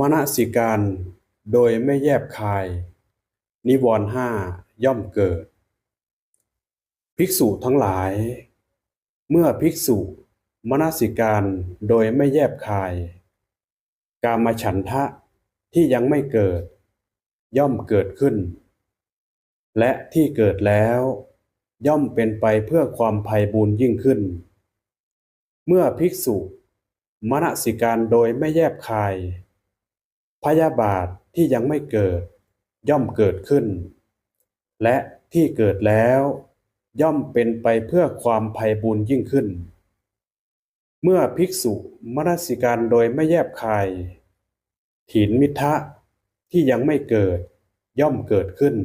มนสิการโดยไม่แยบคาย นิวรณ์ห้าย่อมเกิด ภิกษุทั้งหลาย เมื่อภิกษุมนสิการโดยไม่แยบคาย กามฉันทะที่ยังไม่เกิด ย่อมเกิดขึ้น และที่เกิดแล้ว ย่อมเป็นไปเพื่อความไพ่บูรย์ยิ่งขึ้น เมื่อภิกษุมนสิการโดยไม่แยบคาย พยาบาทที่ยังไม่เกิด ย่อมเกิดขึ้น และที่เกิดแล้ว ย่อมเป็นไปเพื่อความไพ่บูรย์ยิ่งขึ้น เมื่อภิกษุมนสิการโดยไม่แยบคายถินมิทะที่ยังไม่เกิด ย่อมเกิดขึ้น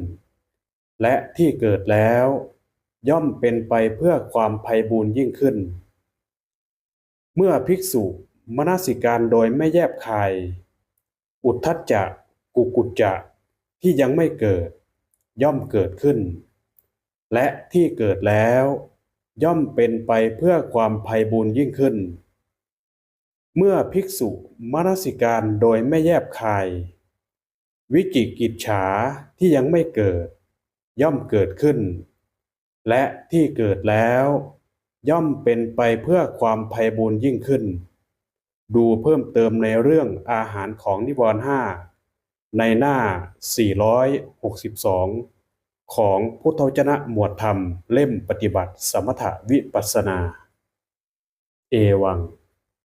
และที่เกิดแล้ว ย่อมเป็นไปเพื่อความไพ่บูรย์ยิ่งขึ้น เมื่อภิกษุมนสิการโดยไม่แยบคาย อุทธัจจะกุกุจจะที่ยังไม่เกิด ย่อมเกิดขึ้น และที่เกิดแล้ว ย่อมเป็นไปเพื่อความไพ่บูรย์ยิ่งขึ้น เมื่อภิกษุมนสิการโดยไม่แยบคาย วิจิกิจฉาที่ยังไม่เกิด ย่อมเกิดขึ้น และที่เกิดแล้ว ย่อมเป็นไปเพื่อความไพ่บูรย์ยิ่งขึ้น ดูเพิ่มเติมในเรื่องอาหารของนิวรณ์ห้าในหน้า 462 ของพุทธวจนะหมวดธรรมเล่มปฏิบัติ สมถวิปัสสนา เอวัง